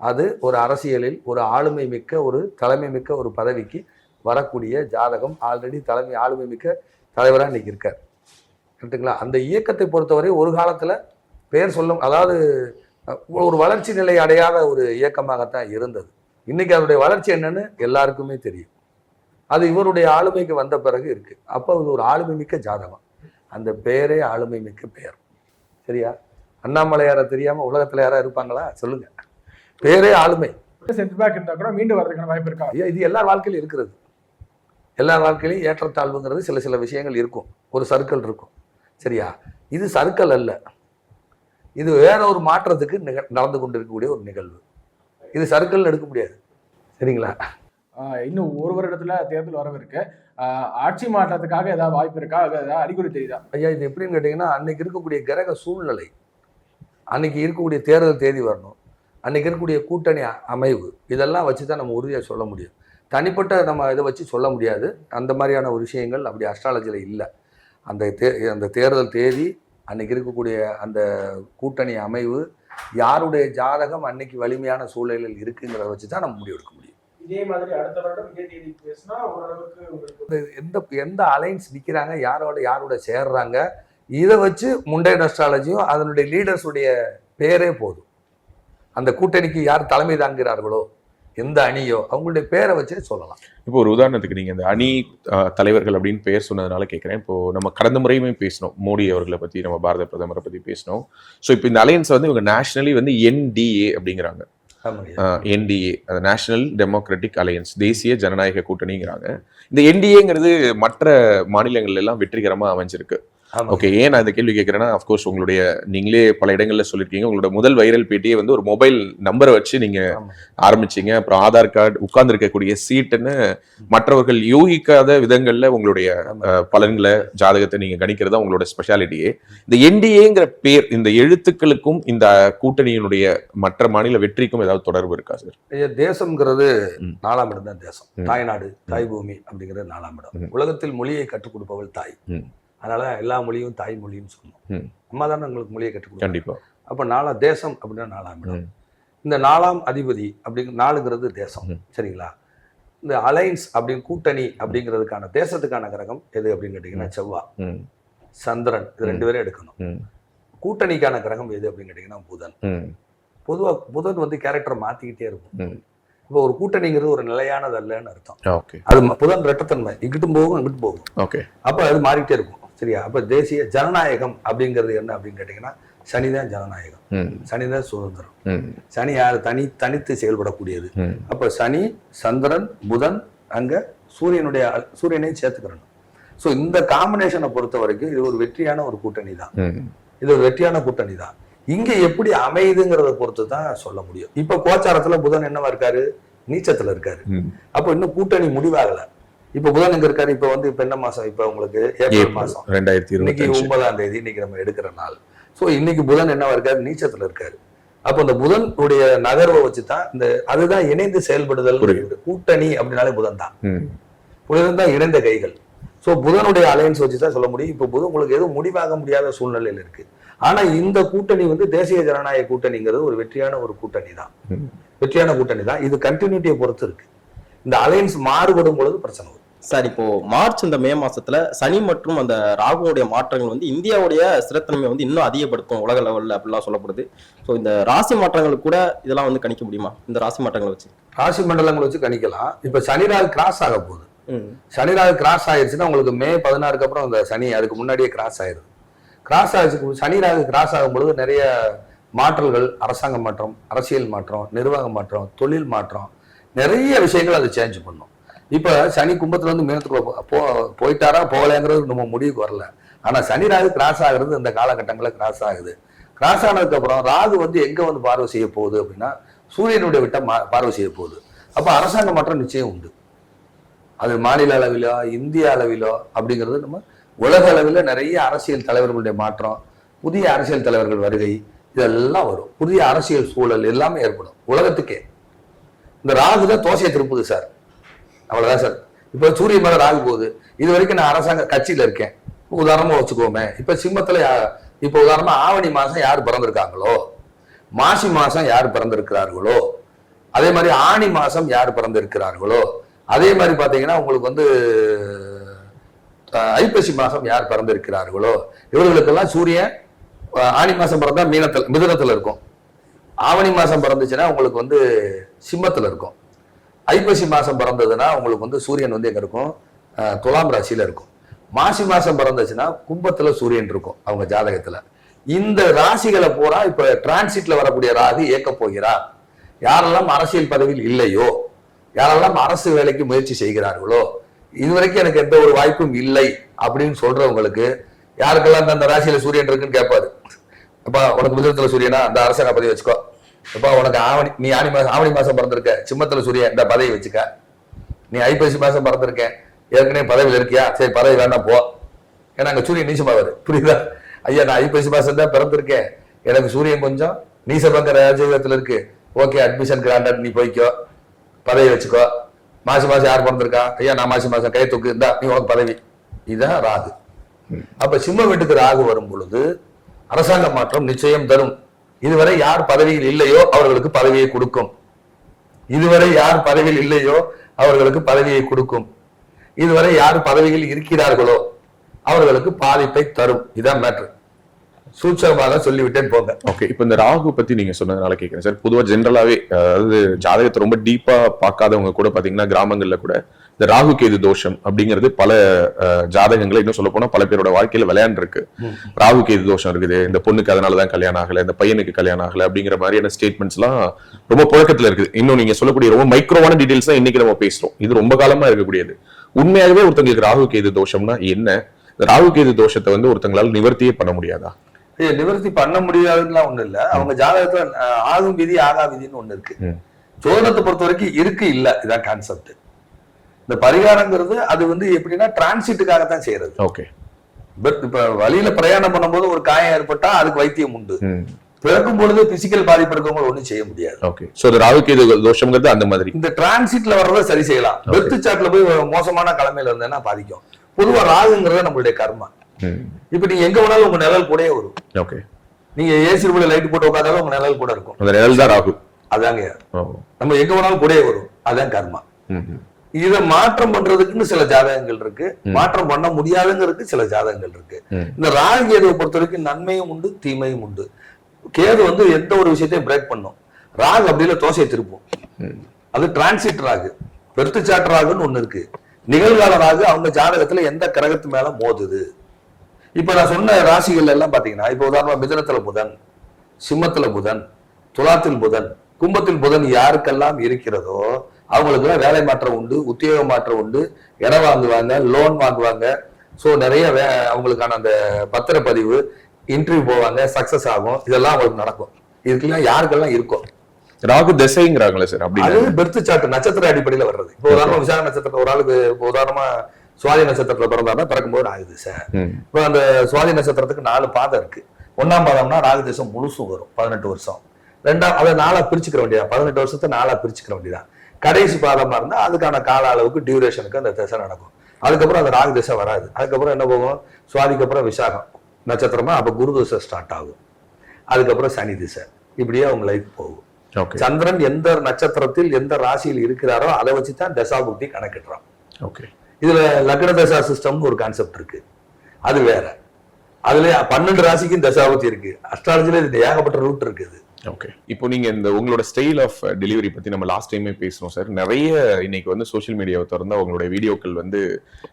அது ஒரு அரசியலில் ஒரு ஆளுமை மிக்க ஒரு தலைமை மிக்க ஒரு பதவிக்கு வரக்கூடிய ஜாதகம். ஆல்ரெடி தலைமை ஆளுமை மிக்க தலைவராக இன்னைக்கு இருக்கார். கரெக்டுங்களா அந்த இயக்கத்தை பொறுத்தவரை ஒரு காலத்தில் பெயர் சொல்லும் அதாவது ஒரு வளர்ச்சி நிலை அடையாத ஒரு இயக்கமாகத்தான் இருந்தது. இன்னைக்கு அதனுடைய வளர்ச்சி என்னன்னு எல்லாருக்குமே தெரியும். அது இவருடைய ஆளுமைக்கு வந்த பிறகு இருக்கு. அப்போ இது ஒரு ஆளுமை மிக்க ஜாதகம். அந்த பெயரே ஆளுமை மிக்க பெயர். சரியா? அண்ணாமலையாரை தெரியாம உலகத்துல யாரா இருப்பாங்களா? சொல்லுங்க. பேரே ஆளுமை. செட் பேக் இருந்தா கூட மீண்டு வரதுக்கான வாய்ப்பு இருக்கா? ஐயா இது எல்லா வாழ்க்கையிலும் இருக்கிறது. எல்லா வாழ்க்கையிலும் ஏற்றத்தாழ்வுங்கிறது சில சில விஷயங்கள் இருக்கும். ஒரு சர்க்கிள் இருக்கும். சரியா? இது சர்க்கிள் அல்ல. இது வேற ஒரு மாற்றத்துக்கு நிக- நடந்து கொண்டிருக்கக்கூடிய ஒரு நிகழ்வு. இது சர்க்கிள் எடுக்க முடியாது. சரிங்களா? இன்னும் ஒரு வருடத்துல தேர்தல் வரவிருக்கு. ஆட்சி மாற்றத்துக்காக ஏதாவது வாய்ப்பு இருக்கா? ஏதாவது அறிகுறி தெரியுதா? ஐயா இது எப்படின்னு கேட்டிங்கன்னா அன்னைக்கு இருக்கக்கூடிய கிரக சூழ்நிலை அன்னைக்கு இருக்கக்கூடிய தேர்தல் தேதி வரணும் அன்னைக்கு இருக்கக்கூடிய கூட்டணி அமைவு இதெல்லாம் வச்சு தான் நம்ம உறுதியாக சொல்ல முடியும். தனிப்பட்ட நம்ம இதை வச்சு சொல்ல முடியாது. அந்த மாதிரியான ஒரு விஷயங்கள் அப்படி அஸ்ட்ராலஜியில் இல்லை. அந்த தே அந்த தேர்தல் தேதி அன்னைக்கு இருக்கக்கூடிய அந்த கூட்டணி அமைவு யாருடைய ஜாதகம் அன்னைக்கு வலிமையான சூழலில் இருக்குங்கிறத வச்சு தான் நம்ம முடிவெடுக்க முடியும். இதே மாதிரி அடுத்த வருடம் இதே தேதி பேசினா ஓரளவுக்கு உங்களுக்கு எந்த எந்த அலைன்ஸ் நிற்கிறாங்க யாரோட யாரோட சேர்றாங்க இதை வச்சு முண்டை அஸ்ட்ராலஜியும் அதனுடைய லீடர்ஸுடைய பேரே போதும். அந்த கூட்டணிக்கு யார் தலைமை தாங்குகிறார்களோ எந்த அணியோ அவங்களுடைய பேரை வச்சே சொல்லலாம். இப்போ ஒரு உதாரணத்துக்கு நீங்க இந்த அணி தலைவர்கள் அப்படின்னு பேர் சொன்னதுனால கேட்குறேன் இப்போ நம்ம கடந்த முறையுமே பேசினோம். மோடி அவர்களை பத்தி நம்ம பாரத பிரதமரை பத்தி பேசினோம். ஸோ இப்போ இந்த அலையன்ஸ் வந்து இவங்க நேஷனலி வந்து என்டிஏ அப்படிங்கிறாங்க. என்டிஏ அந்த நேஷனல் டெமோக்ராட்டிக் அலையன்ஸ் தேசிய ஜனநாயக கூட்டணிங்கிறாங்க. இந்த என்டிஏங்கிறது மற்ற மாநிலங்கள்ல எல்லாம் வெற்றிகரமா அமைஞ்சிருக்கு. ஓகே ஏன் நான் இந்த கேள்வி கேட்குறேன்னா அஃப்கோர்ஸ் உங்களுடைய நீங்களே பல இடங்கள்ல சொல்லியிருக்கீங்க. உங்களோட முதல் வைரல் பேட்டியே வந்து ஒரு மொபைல் நம்பரை வச்சு நீங்க ஆமா. ஆரம்பிச்சீங்க. அப்புறம் ஆதார் கார்டு உட்கார்ந்து இருக்கக்கூடிய சீட்டுன்னு மற்றவர்கள் யூகிக்காத விதங்கள்ல உங்களுடைய பலன்களை ஜாதகத்தை நீங்க கணிக்கிறதா உங்களோட ஸ்பெஷாலிட்டியே இந்த என்டிஏங்கிற பேர் இந்த எழுத்துக்களுக்கும் இந்த கூட்டணியினுடைய மற்ற மாநில வெற்றிக்கும் ஏதாவது தொடர்பு இருக்கா சார் தேசம்ங்கிறது. நாலாம் இடம் தான் தேசம். தாய்நாடு தாய் பூமி அப்படிங்கிறது நாலாம் இடம். உலகத்தில் மொழியை கற்றுக் கொடுப்பவள் தாய். அதனால எல்லா மொழியும் தாய் மொழின்னு சொன்னோம் ம். அம்மா தானே உங்களுக்கு மொழியை கற்றுக் கொடுக்கும் கண்டிப்பா. அப்போ நாலா தேசம் அப்படின்னா நாலாம் இடம். இந்த நாலாம் அதிபதி அப்படிங்கிற நாலுங்கிறது தேசம். சரிங்களா? இந்த அலைன்ஸ் அப்படின்னு கூட்டணி அப்படிங்கிறதுக்கான தேசத்துக்கான கிரகம் எது அப்படின்னு கேட்டிங்கன்னா செவ்வாய். ம். சந்திரன் இது ரெண்டு பேரும் எடுக்கணும். கூட்டணிக்கான கிரகம் எது அப்படின்னு கேட்டிங்கன்னா புதன். பொதுவாக புதன் வந்து கேரக்டர் மாற்றிக்கிட்டே இருக்கும். இப்போ ஒரு கூட்டணிங்கிறது ஒரு நிலையானது அல்லன்னு அர்த்தம். ஓகே. அது புதன் ரெட்டத்தன்மை இங்கிட்டும் போகும் அங்கிட்டும் போகும். ஓகே. அப்போ அது மாறிக்கிட்டே இருக்கும். சரியா? அப்போ தேசிய ஜனநாயகம் அப்படிங்கிறது என்ன அப்படின்னு கேட்டிங்கன்னா சனி தான் ஜனநாயகம். ம். சனி தான் சுதந்திரம். சனி யார்? தனி தனித்து செயல்படக்கூடியது. அப்போ சனி சந்திரன் புதன் அங்க சூரியனுடைய சூரியனையும் சேர்த்துக்கிறணும். ஸோ இந்த காம்பினேஷனை பொறுத்த வரைக்கும் இது ஒரு வெற்றியான ஒரு கூட்டணி தான். இது ஒரு வெற்றியான கூட்டணி தான். இங்க எப்படி அமையுதுங்கிறத பொறுத்து தான் சொல்ல முடியும். இப்ப கோச்சாரத்துல புதன் என்னவா இருக்காரு? நீச்சத்துல இருக்காரு. அப்போ இன்னும் கூட்டணி முடிவாகல. இப்ப புதன் எங்க இருக்காரு? இப்ப வந்து இப்ப என்ன மாசம்? இப்ப உங்களுக்கு ஏப்ரல் மாசம். ரெண்டாயிரத்தி இன்னைக்கு ஒன்பதாம் தேதி இன்னைக்கு நம்ம எடுக்கிற நாள். ஸோ இன்னைக்கு புதன் என்னவா இருக்காரு? நீச்சத்துல இருக்காரு. அப்போ இந்த புதன் உடைய நகர்வை வச்சு தான் இந்த அதுதான் இணைந்து செயல்படுதல். கூட்டணி அப்படின்னாலே புதன் தான். புதன் தான் இணைந்த கைகள். ஸோ புதனுடைய அலையன்ஸ் வச்சு தான் சொல்ல முடியும். இப்போ புதன் உங்களுக்கு எதுவும் முடிவாக முடியாத சூழ்நிலையில் இருக்கு. ஆனா இந்த கூட்டணி வந்து தேசிய ஜனநாயக கூட்டணிங்கிறது ஒரு வெற்றியான ஒரு கூட்டணி தான். வெற்றியான கூட்டணி தான். இது கண்டினியூட்டியை பொறுத்து இருக்கு. இந்த அலையன்ஸ் மாறுபடும் பொழுது பிரச்சனை சார் இப்போ மார்ச் இந்த மே மாசத்துல சனி மற்றும் அந்த ராகுவோடைய மாற்றங்கள் வந்து இந்தியாவுடைய ஸ்திரத்தன்மையை வந்து இன்னும் அதிகப்படுத்தும் உலக லெவல்ல அப்படிலாம் சொல்லப்படுது. ஸோ இந்த ராசி மாற்றங்களுக்கு கூட இதெல்லாம் வந்து கணிக்க முடியுமா? இந்த ராசி மாற்றங்களை வச்சு. ராசி மண்டலங்களை வச்சு கணிக்கலாம். இப்ப சனிராகு கிராஸ் ஆக போகுது. ம். சனிராகு கிராஸ் ஆயிடுச்சுன்னா உங்களுக்கு மே பதினாறுக்கு அப்புறம் அந்த சனி அதுக்கு முன்னாடியே கிராஸ் ஆயிருது கிராஸ் ஆயிடுச்சு சனிராகு கிராஸ் ஆகும் பொழுது நிறைய மாற்றல்கள் அரசாங்க மாற்றம் அரசியல் மாற்றம் நிர்வாக மாற்றம் தொழில் மாற்றம் நிறைய விஷயங்கள் அது சேஞ்ச் பண்ணும். இப்போ சனி கும்பத்தில் வந்து மீனத்துக்குள்ள போ- போயிட்டாரா போகலைங்கிறது நம்ம முடிவுக்கு வரல. ஆனால் சனி ராகு கிராஸ் ஆகுறது இந்த காலகட்டங்களில் கிராஸ் ஆகுது. கிராஸ் ஆனதுக்கப்புறம் ராகு வந்து எங்கே வந்து பார்வை செய்ய போகுது அப்படின்னா சூரியனுடைய விட்ட மா- பார்வை செய்ய போகுது. அப்போ அரசாங்க மாற்றம் நிச்சயம் உண்டு. அது மாநில அளவிலோ இந்திய அளவிலோ அப்படிங்கிறது நம்ம உலக அளவில் நிறைய அரசியல் தலைவர்களுடைய மாற்றம் புதிய அரசியல் தலைவர்கள் வருகை இதெல்லாம் வரும். புதிய அரசியல் சூழல் எல்லாமே ஏற்படும். உலகத்துக்கே. இந்த ராகு தான் தோசையை திருப்புது சார். அவ்வளவுதான் சார். இப்போ சூரிய மலர் ராகு போகுது. இது வரைக்கும் நான் அரசாங்க கட்சியில இருக்கேன். உதாரணமா வச்சுக்கோமே. இப்ப சிம்மத்துல யா- இப்ப உதாரணமா ஆவணி மாசம் யார் பிறந்திருக்காங்களோ மாசி மாசம் யார் பிறந்திருக்கிறார்களோ அதே மாதிரி ஆணி மாசம் யார் பிறந்திருக்கிறார்களோ அதே மாதிரி பாத்தீங்கன்னா உங்களுக்கு வந்து ஐப்பசி மாசம் யார் பிறந்திருக்கிறார்களோ இவர்களுக்கெல்லாம் சூரியன் ஆணி மாசம் பிறந்தா மீனத்தில் மிதுனத்துல இருக்கும். ஆவணி மாசம் பிறந்துச்சுன்னா உங்களுக்கு வந்து சிம்மத்தில் இருக்கும். ஐப்பசி மாசம் பிறந்ததுன்னா உங்களுக்கு வந்து சூரியன் வந்து எங்க இருக்கும்? துலாம் ராசியில இருக்கும். மாசி மாசம் பிறந்துச்சுன்னா கும்பத்துல சூரியன் இருக்கும் அவங்க ஜாதகத்துல. இந்த ராசிகளை பூரா இப்ப டிரான்சிட்டில் வரக்கூடிய ராகு இயக்க போகிறார் யாரெல்லாம் அரசியல் பதவியில் இல்லையோ யாரெல்லாம் அரசு வேலைக்கு முயற்சி செய்கிறார்களோ இதுவரைக்கும் எனக்கு எந்த ஒரு வாய்ப்பும் இல்லை அப்படின்னு சொல்றவங்களுக்கு யாருக்கெல்லாம் அந்த ராசியில சூரியன் இருக்குன்னு கேட்பாரு அப்பா உனக்கு மிதத்துல சூரியனா? அந்த அரசாங்க பதவி வச்சுக்கோ. அப்பா உனக்கு ஆவணி நீ ஆணி மாசம் ஆவணி மாசம் பிறந்திருக்க. சிம்மத்துல சூரியன் இந்த பதவி வச்சுக்க. நீ ஐப்பசி மாசம் பிறந்திருக்க. ஏற்கனவே பதவியில் இருக்கியா? சரி பதவி வேண்டாம் போ. ஏன்னா அங்க சூரியன் நீசமாவாரு புரியுதா? ஐயா நான் ஐப்பசி மாசம் தான் பிறந்திருக்கேன். எனக்கு சூரியன் கொஞ்சம் நீசபங்க ராஜயோகத்துல இருக்கு. ஓகே அட்மிஷன் கிராண்டட் நீ போய்க்கோ. பதவி வச்சுக்கோ. மாசி மாசம் யார் பிறந்திருக்கா? ஐயா நான் மாசி மாசம் கை தூக்கு இந்தா நீ உனக்கு பதவி. இதுதான் ராகு. அப்ப சிம்ம வீட்டுக்கு ராகு வரும் பொழுது அரசாங்க மாற்றம் நிச்சயம் தரும். இதுவரை யார் பதவியில் இல்லையோ அவர்களுக்கு பதவியை கொடுக்கும். இதுவரை யார் பதவியில் இல்லையோ அவர்களுக்கு பதவியை கொடுக்கும். இதுவரை யார் பதவியில் இருக்கிறார்களோ அவர்களுக்கு பாதிப்பை தரும். இதான் மேட்ரு சூட்சமாக சொல்லிவிட்டேன் போங்க. ஓகே இப்போ இந்த ராகு பத்தி நீங்க சொன்னதுனால கேட்கிறேன் சார் பொதுவாக ஜென்ரலாவே அதாவது ஜாதகத்தை ரொம்ப டீப்பா பார்க்காதவங்க கூட பாத்தீங்கன்னா கிராமங்கள்ல கூட இந்த ராகு கேது தோஷம் அப்படிங்கிறது பல ஜாதகங்களை இன்னும் சொல்ல போனா பல பேரோட வாழ்க்கையில விளையாண்டுருக்கு. ராகு கேது தோஷம் இருக்குது. இந்த பொண்ணுக்கு அதனாலதான் கல்யாணம் ஆகல இந்த பையனுக்கு கல்யாணம் ஆகல அப்படிங்கிற மாதிரியான ஸ்டேட்மெண்ட்ஸ் எல்லாம் ரொம்ப புழக்கத்துல இருக்குது. இன்னும் நீங்க சொல்லக்கூடிய ரொம்ப மைக்ரோவான டீடைல்ஸ் தான் இன்னைக்கு நம்ம பேசுறோம். இது ரொம்ப காலமா இருக்கக்கூடியது. உண்மையாகவே ஒருத்தங்களுக்கு ராகு கேது தோஷம்னா என்ன? இந்த ராகு கேது தோஷத்தை வந்து ஒருத்தங்களால நிவர்த்தியே பண்ண முடியாதா? நிவர்த்தி பண்ண முடியாதுலாம் ஒண்ணு இல்ல. அவங்க ஜாதகத்துல ஆகும் விதி ஆகா விதின்னு ஒண்ணு இருக்கு. ம். ஜோதிடத்தை பொறுத்த வரைக்கும் இருக்கு இல்ல. இதான் கான்செப்ட் இந்த பரிகாரங்கிறது அது வந்து எப்படின்னா டிரான்சிட்டுக்காகத்தான் செய்யறது. ஓகே பட் இப்ப வழியில பிரயாணம் பண்ணும்போது ஒரு காயம் ஏற்பட்டா அதுக்கு வைத்தியம் உண்டு. பிறக்கும் பொழுது பிசிக்கல் பாதிப்பு இருக்கவங்க ஒண்ணும் செய்ய முடியாது. ஓகே சோ இந்த ராகு கேது தோஷம்ங்கிறது அந்த மாதிரி. இந்த டிரான்சிட்ல வர்றதை சரி செய்யலாம். வெத்து சாட்ல போய் மோசமான கிழமையில இருந்தேன்னா பாதிக்கும். பொதுவா ராகுங்கிறது நம்மளுடைய கர்மா. இப்ப நீங்க எங்க வேணாலும் உங்க நிழல் கூடயே வரும். ஓகே நீங்க ஏசி ரூம்ல லைட் போட்டு உட்காந்தாலும் உங்க நிழல் கூட இருக்கும். அந்த நிழல் தான் ராகு. அதாங்க. நம்ம எங்க வேணாலும் கூடயே வரும். அதான் கர்மா. இத மாற்றம் பண்றதுக்குன்னு சில ஜாதகங்கள் இருக்கு. மாற்றம் பண்ண முடியாதுங்கிறதுக்கு சில ஜாதகங்கள் இருக்கு. இந்த ராகு கேதுவை பொறுத்த வரைக்கும் நன்மையும் உண்டு தீமையும் உண்டு. கேது வந்து எந்த ஒரு விஷயத்தையும் பிரேக் பண்ணும். ராகு அப்படி இல்ல தோசையை திருப்பும். அது டிரான்சிட் ராகு. பெருத்துச்சாட்டு ராகுன்னு ஒண்ணு இருக்கு. நிகழ்கால ராகு அவங்க ஜாதகத்துல எந்த கிரகத்து மேல மோதுது? இப்ப நான் சொன்ன ராசிகள் எல்லாம் பாத்தீங்கன்னா இப்ப உதாரணமா மிதனத்துல புதன் சிம்மத்துல புதன் துலாத்தில் புதன் கும்பத்தில் புதன் யாருக்கெல்லாம் இருக்கிறதோ அவங்களுக்குலாம் வேலை மாற்றம் உண்டு உத்தியோக மாற்றம் உண்டு இடம் வாங்குவாங்க லோன் வாங்குவாங்க. ஸோ நிறைய வே அவங்களுக்கான அந்த பத்திரப்பதிவு இன்டர்வியூ போவாங்க சக்சஸ் ஆகும். இதெல்லாம் அவங்களுக்கு நடக்கும். இதுக்கெல்லாம் யாருக்கெல்லாம் இருக்கும்? ராகு திசைங்கிறாங்களே சார் அப்படி அது பெர்த் சார்ட் நட்சத்திர அடிப்படையில வர்றது. இப்போ உதாரணமா விசாக நட்சத்திரத்துல ஒரு ஆளுக்கு இப்போ உதாரணமா சுவாதி நட்சத்திரத்துல பிறந்தாருன்னா பிறக்கும்போது ராகு திசை ம். இப்போ அந்த சுவாதி நட்சத்திரத்துக்கு நாலு பாதம் இருக்கு. ஒண்ணாம் பாதம்னா ராகு தேசம் முழுசும் வரும் பதினெட்டு வருஷம். ரெண்டாம் அதை நாளா பிரிச்சுக்கிற வேண்டியதா பதினெட்டு வருஷத்தை நாளா பிரிச்சுக்கிற வேண்டியதான் கடைசி பாதமா இருந்தா அதுக்கான கால அளவுக்கு டியூரேஷனுக்கு அந்த திசை நடக்கும். அதுக்கப்புறம் அந்த ராகு திசை வராது. அதுக்கப்புறம் என்ன போகும்? சுவாதிக்கு அப்புறம் விசாகம். நட்சத்திரமா அப்ப குரு திசை ஸ்டார்ட் ஆகும். அதுக்கப்புறம் சனி திசை. இப்படியே அவங்க லைஃப் போகும். ஓகே சந்திரன் எந்த நட்சத்திரத்தில் எந்த ராசியில் இருக்கிறாரோ அதை வச்சு தான் தசாபுக்தி கணக்கிடுறான். ஓகே இதுல லக்ன தசா சிஸ்டம்னு ஒரு கான்செப்ட் இருக்கு. அது வேற. அதுல பன்னெண்டு ராசிக்கும் தசாபுத்தி இருக்கு. அஸ்ட்ராலஜில இது ஏகப்பட்ட ரூட் இருக்குது. ஓகே இப்போ நீங்க இந்த உங்களோட ஸ்டைல் ஆஃப் டெலிவரி பத்தி நம்ம லாஸ்ட் டைமே பேசணும் சார் நிறைய இன்னைக்கு வந்து சோஷியல் மீடியாவை திறந்தா உங்களுடைய வீடியோக்கள் வந்து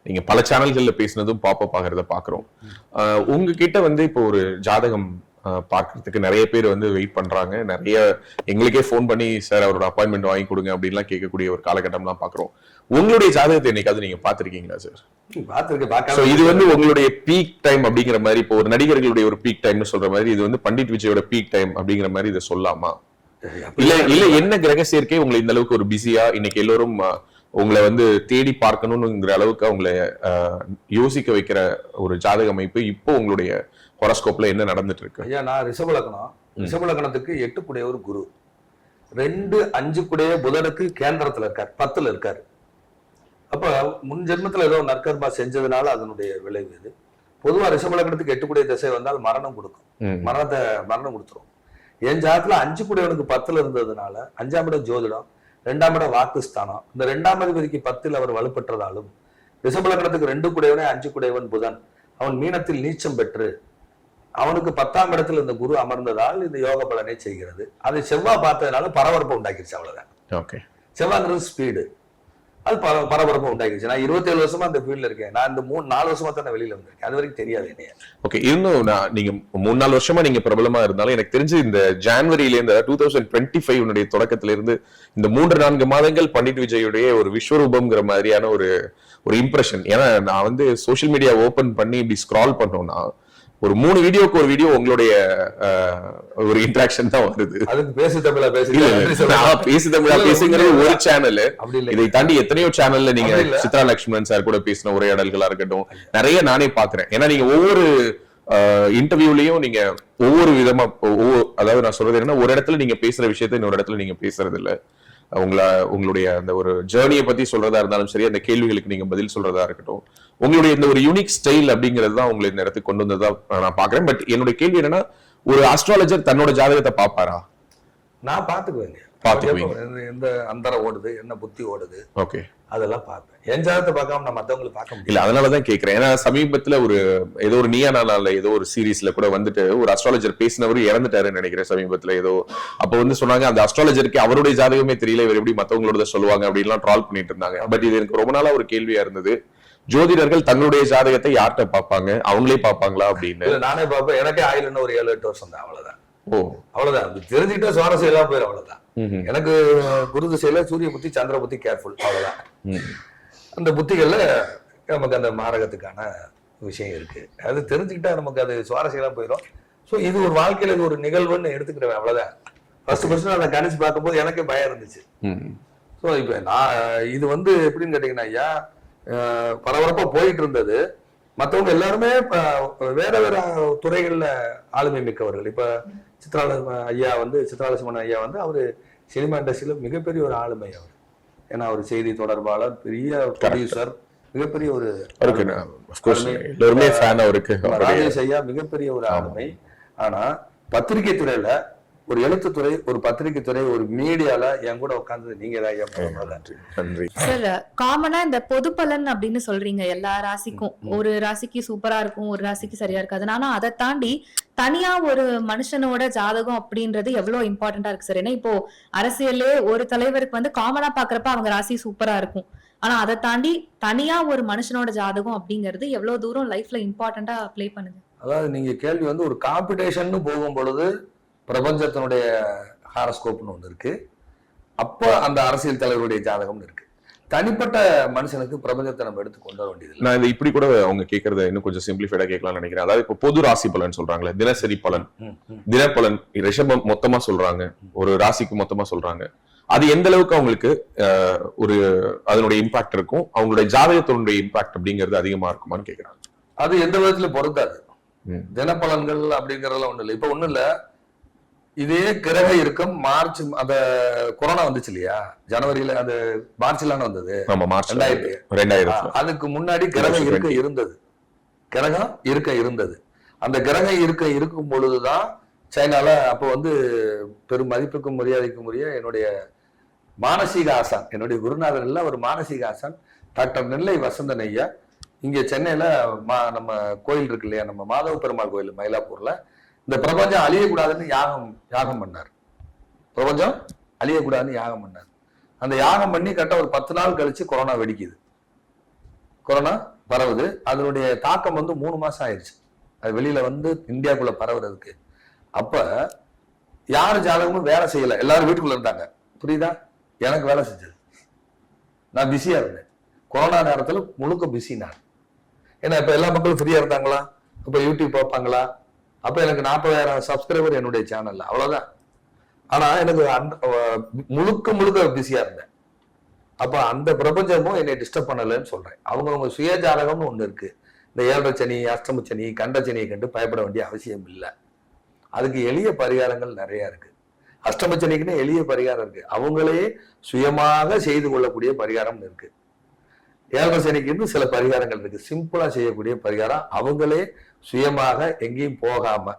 நீங்க பல சேனல்கள்ல பேசுனதும் பாப்பப் ஆகிறத பாக்குறோம். உங்ககிட்ட வந்து இப்போ ஒரு ஜாதகம் பார்க்கறதுக்கு நிறைய பேர் வந்து வெயிட் பண்றாங்க. நிறைய எங்களுக்கே ஃபோன் பண்ணி சார் அவரோட அப்பாயின்மெண்ட் வாங்கி கொடுங்க அப்படின்லாம் கேட்கக்கூடிய ஒரு காலகட்டம்லாம் பாக்குறோம் உங்களுடைய ஜாதகத்தை என்னைக்காவது நீங்க பாத்திருக்கீங்களா சார் இது வந்து உங்களுடைய பீக் டைம் அப்படிங்கிற மாதிரி இப்போ ஒரு நடிகர்களுடைய ஒரு பீக் டைம்னு சொல்ற மாதிரி இது வந்து பண்டிட் விஜயோட பீக் டைம் அப்படிங்கிற மாதிரி இதை சொல்லலாமா? இல்ல இல்ல என்ன கிரக சேர்க்கை உங்களை இந்த அளவுக்கு ஒரு பிஸியா இன்னைக்கு எல்லோரும் உங்களை வந்து தேடி பார்க்கணும்ங்கிற அளவுக்கு அவங்களை யோசிக்க வைக்கிற ஒரு ஜாதக அமைப்பு இப்போ உங்களுடைய ஹொரஸ்கோப்ல என்ன நடந்துட்டு இருக்கு ஐயா நான் ரிஷப லக்னம். ரிஷப லக்னத்துக்கு எட்டு குடைய ஒரு குரு. ரெண்டு அஞ்சு குடைய புதனுக்கு கேந்திரத்துல இருக்கார் பத்துல இருக்காரு. அப்ப முன் ஜென்மத்துல ஏதோ நற்கர்மா செஞ்சதுனால அதனுடைய விளைவு இது. பொதுவா ரிஷபலக்கணத்துக்கு எட்டுக்குடைய திசை வந்தால் மரணம் கொடுக்கும். மரணத்தை மரணம் கொடுத்துரும். என் ஜாதத்துல அஞ்சு குடையவனுக்கு பத்துல இருந்ததுனால அஞ்சாம் இடம் ஜோதிடம் ரெண்டாம் இடம் வாக்குஸ்தானம். இந்த ரெண்டாம் அதிபதிக்கு பத்தில் அவர் வலுப்பெற்றதாலும் ரிஷபலக்கணத்துக்கு ரெண்டு குடையவனே அஞ்சு குடையவன் புதன். அவன் மீனத்தில் நீச்சம் பெற்று அவனுக்கு பத்தாம் இடத்துல இந்த குரு அமர்ந்ததால் இந்த யோக பலனை செய்கிறது. அதை செவ்வாய் பார்த்ததுனால பரபரப்பை உண்டாக்கிருச்சு அவ்வளவுதான். ஓகே. செவ்வாய்ங்கிறது ஸ்பீடு அது பர பரபரப்பை உண்டாக்கிருச்சு. நான் இருபத்தேழு வருஷமா அந்த ஃபீல்ட்ல இருக்கேன். நான் இந்த மூணு நாலு வருஷமா தான் வெளியில வந்திருக்கேன். அது வரைக்கும் தெரியாது என்னைய. ஓகே இன்னும் நான் நீங்க மூணு நாலு வருஷமா நீங்க பிரபலமா இருந்தாலும் எனக்கு தெரிஞ்சு இந்த ஜான்வரியில இந்த டூ தௌசண்ட் டுவெண்ட்டி ஃபைவ் உன்னுடைய தொடக்கத்துல இருந்து இந்த மூன்று நான்கு மாதங்கள் பண்டிட் விஜயுடைய ஒரு விஸ்வரூபம்ங்கிற மாதிரியான ஒரு ஒரு இம்ப்ரெஷன் ஏன்னா நான் வந்து சோஷியல் மீடியா ஓபன் பண்ணி இப்படி ஸ்க்ரால் பண்ணோம்னா ஒரு மூணு வீடியோக்கு ஒரு வீடியோ உங்களுடைய ஒரு இன்ட்ராக்ஷன் தான் வருது. அதுக்கு பேசு தமிழா பேசு. பேசு தமிழா பேசுங்கிறது ஒரு சேனல் இதை தாண்டி எத்தனையோ சேனல்ல நீங்க. சித்ரா லட்சுமணன் சார் கூட பேசின உரையாடல்களா இருக்கட்டும் நிறைய நானே பாக்குறேன் ஏன்னா நீங்க ஒவ்வொரு இன்டர்வியூலயும் நீங்க ஒவ்வொரு விதமா ஒவ்வொரு அதாவது நான் சொல்றது என்னன்னா ஒரு இடத்துல நீங்க பேசுற விஷயத்த இன்னொரு இடத்துல நீங்க பேசுறது இல்ல. உங்களை உங்களுடைய அந்த ஒரு ஜேர்னியை பத்தி சொல்றதா இருந்தாலும் சரி அந்த கேள்விகளுக்கு நீங்க பதில் சொல்றதா இருக்கட்டும் உங்களுடைய இந்த ஒரு யூனிக் ஸ்டைல் அப்படிங்கிறது தான் உங்களை இந்த இடத்துக்கு கொண்டு வந்ததா நான் பாக்குறேன் பட் என்னுடைய கேள்வி என்னன்னா ஒரு அஸ்ட்ராலஜர் தன்னோட ஜாதகத்தை பாப்பாரா நான் பாத்துக்குவேங்க பாத்துக்குவீங்க. எந்த- அந்தரம் ஓடுது என்ன புத்தி ஓடுது ஓகே. அதெல்லாம் பார்ப்பேன். என் ஜாதகத்தை பார்க்காம நான் மத்தவங்களை பார்க்க முடியல இல்ல அதனாலதான் கேக்குறேன். ஏன்னா சமீபத்துல ஒரு ஏதோ ஒரு நீயா நாளால ஏதோ ஒரு சீரீஸ்ல கூட வந்துட்டு ஒரு அஸ்ட்ராலஜர் பேசினவர் இறந்துட்டாருன்னு நினைக்கிறேன் சமீபத்துல ஏதோ. அப்ப வந்து சொன்னாங்க அந்த அஸ்ட்ராலஜருக்கு அவருடைய ஜாதகமே தெரியல இவர் எப்படி மத்தவங்களோட சொல்லுவாங்க அப்படின்லாம் ட்ரால் பண்ணிட்டு இருந்தாங்க. பட் இது எனக்கு ரொம்ப நாளா ஒரு கேள்வியா இருந்தது. ஜோதிடர்கள் தங்களுடைய ஜாதகத்தை யார்கிட்ட பார்ப்பாங்க? அவங்களே பார்ப்பாங்களா அப்படின்னு. நானே பார்ப்பேன். எனக்கே ஆயிரம் ஒரு ஏழு எட்டு வருஷம் தான் அவ்வளவுதான். ஓ. அவ்வளவுதான். தெரிஞ்சுக்கிட்டா சுவாரஸ்யம் எல்லாம் போயிடும் அவ்வளவுதான். ம்ஹும். எனக்கு குரு திசையில சூரிய புத்தி சந்திர புத்தி கேர்ஃபுல் அவ்வளவுதான். அந்த புத்திகள்ல நமக்கு அந்த மாரகத்துக்கான விஷயம் இருக்கு. அது தெரிஞ்சுக்கிட்டா நமக்கு அது சுவாரஸ்யம் போயிடும். ஸோ இது ஒரு வாழ்க்கையில இது ஒரு நிகழ்வுன்னு எடுத்துக்கிட்டேன் அவ்வளவுதான். ஃபர்ஸ்ட் ஃபர்ஸ்ட் அதை கணிச்சு பார்க்கும்போது எனக்கே பயம் இருந்துச்சு. ஸோ இப்போ நான் இது வந்து எப்படின்னு கேட்டிங்கன்னா ஐயா பரபரப்பா போயிட்டு இருந்தது. மற்றவங்க எல்லாருமே இப்ப வேற வேற துறைகள்ல ஆளுமை மிக்கவர்கள். இப்ப சித்ரால ஐயா வந்து சித்ராலட்சுமணன் ஐயா வந்து அவரு சினிமா இண்டஸ்ட்ரியில மிகப்பெரிய ஒரு ஆளுமை அவர். ஏன்னா அவர் செய்தி தொடர்பாளர் பெரிய ப்ரொடியூசர் மிகப்பெரிய ஒரு ராஜேஷ் ஐயா மிகப்பெரிய ஒரு ஆளுமை. ஆனா பத்திரிகை துறையில ஒரு எழுத்துத்துறை ஒரு பத்திரிகை துறை ஒரு மீடியால என் கூட உட்கார்ந்தது நீங்க சார் காமனா இந்த பொது பலன் அப்படின்னு சொல்றீங்க எல்லா ராசிக்கும். ஒரு ராசிக்கு சூப்பரா இருக்கும் ஒரு ராசிக்கு சரியா இருக்காது ஆனா அதை தாண்டி தனியா ஒரு மனுஷனோட ஜாதகம் அப்படின்றது எவ்வளவு இம்பார்ட்டண்டா இருக்கு சார் ஏன்னா இப்போ அரசியல்லே ஒரு தலைவருக்கு வந்து காமனா பாக்குறப்ப அவங்க ராசி சூப்பரா இருக்கும். ஆனா அதை தாண்டி தனியா ஒரு மனுஷனோட ஜாதகம் அப்படிங்கிறது எவ்வளவு தூரம் லைஃப்ல இம்பார்ட்டண்டா ப்ளே பண்ணுது? அதாவது நீங்க கேள்வி வந்து ஒரு காம்படிஷன் போகும் பொழுது பிரபஞ்சத்தினுடைய ஹாரஸ்கோப்னு ஒன்று இருக்கு. அப்போ அந்த அரசியல் தலைவருடைய ஜாதகம்னு இருக்கு. தனிப்பட்ட மனுஷனுக்கு பிரபஞ்சத்தை நம்ம எடுத்து கொண்டு வர வேண்டியதில்லை. நான் இதை இப்படி கூட அவங்க கேக்குறத இன்னும் கொஞ்சம் சிம்பிளிஃபைடா கேட்கலாம்னு நினைக்கிறேன். அதாவது இப்போ பொது ராசி பலன் சொல்றாங்களே தினசரி பலன். தினப்பலன் ரிஷபம் மொத்தமா சொல்றாங்க. ஒரு ராசிக்கு மொத்தமா சொல்றாங்க. அது எந்த அளவுக்கு அவங்களுக்கு ஒரு அதனுடைய இம்பாக்ட் இருக்கும்? அவங்களுடைய ஜாதகத்தினுடைய இம்பாக்ட் அப்படிங்கிறது அதிகமா இருக்குமான்னு கேக்குறாங்க. அது எந்த விதத்துல பொருந்தாது. தினப்பலன்கள் அப்படிங்கறதெல்லாம் ஒண்ணும் இல்லை. இப்ப ஒண்ணும் இல்ல. இதே கிரக இறுக்கம் மார்ச் அந்த கொரோனா வந்துச்சு இல்லையா? ஜனவரியில அந்த மார்ச்ல வந்தது. ரெண்டாயிரத்தி. ரெண்டாயிரத்துல. அதுக்கு முன்னாடி கிரகம் இருக்க இருந்தது. கிரகம் இருக்க இருந்தது. அந்த கிரகம் இருக்க இருக்கும் பொழுதுதான் சைனால அப்போ வந்து பெரும் மதிப்புக்கும் மரியாதைக்கும் உரிய என்னுடைய மானசீக ஆசான் என்னுடைய குருநாதர் இல்ல ஒரு மானசீக ஆசான் டாக்டர் நெல்லை வசந்தன் ஐயா. இங்க சென்னையில மா நம்ம கோயில் இருக்கு இல்லையா? நம்ம மாதவ பெருமாள் கோயில் மயிலாப்பூர்ல. இந்த பிரபஞ்சம் அழியக்கூடாதுன்னு யாகம் யாகம் பண்ணார். பிரபஞ்சம் அழியக்கூடாதுன்னு யாகம் பண்ணார். அந்த யாகம் பண்ணி கரெக்டாக ஒரு பத்து நாள் கழிச்சு கொரோனா வெடிக்குது. கொரோனா பரவுது. அதனுடைய தாக்கம் வந்து மூணு மாசம் ஆயிடுச்சு அது வெளியில வந்து இந்தியாக்குள்ள பரவுறதுக்கு. அப்ப யார் ஜாதகமும் வேலை செய்யல. எல்லாரும் வீட்டுக்குள்ள இருந்தாங்க. புரியுதா? எனக்கு வேலை செஞ்சது. நான் பிஸியா இருந்தேன். கொரோனா நேரத்துல முழுக்க பிஸி நான். ஏன்னா இப்ப எல்லா மக்களும் ஃப்ரீயா இருந்தாங்களா? இப்ப யூடியூப் பார்ப்பாங்களா? அப்ப எனக்கு நாற்பதாயிரம் சப்ஸ்கிரைபர் என்னுடைய சேனல்ல அவ்வளவுதான். ஆனா எனக்கு அந்த முழுக்க முழுக்க பிஸியா இருந்தேன். அப்ப அந்த பிரபஞ்சமும் என்னை டிஸ்டர்ப் பண்ணலைன்னு சொல்றேன். அவங்கவுங்க சுய ஜாதகம்னு ஒண்ணு இருக்கு. இந்த ஏழரை சனி அஷ்டம சனி கண்ட சனியை கண்டு பயப்பட வேண்டிய அவசியம் இல்லை. அதுக்கு எளிய பரிகாரங்கள் நிறைய இருக்கு. அஷ்டம சனிக்குன்னு எளிய பரிகாரம் இருக்கு. அவங்களே சுயமாக செய்து கொள்ளக்கூடிய பரிகாரம் இருக்கு. ஏழரை சனிக்குன்னு சில பரிகாரங்கள் இருக்கு. சிம்பிளா செய்யக்கூடிய பரிகாரம். அவங்களே சுயமாக எங்கேயும் போகாம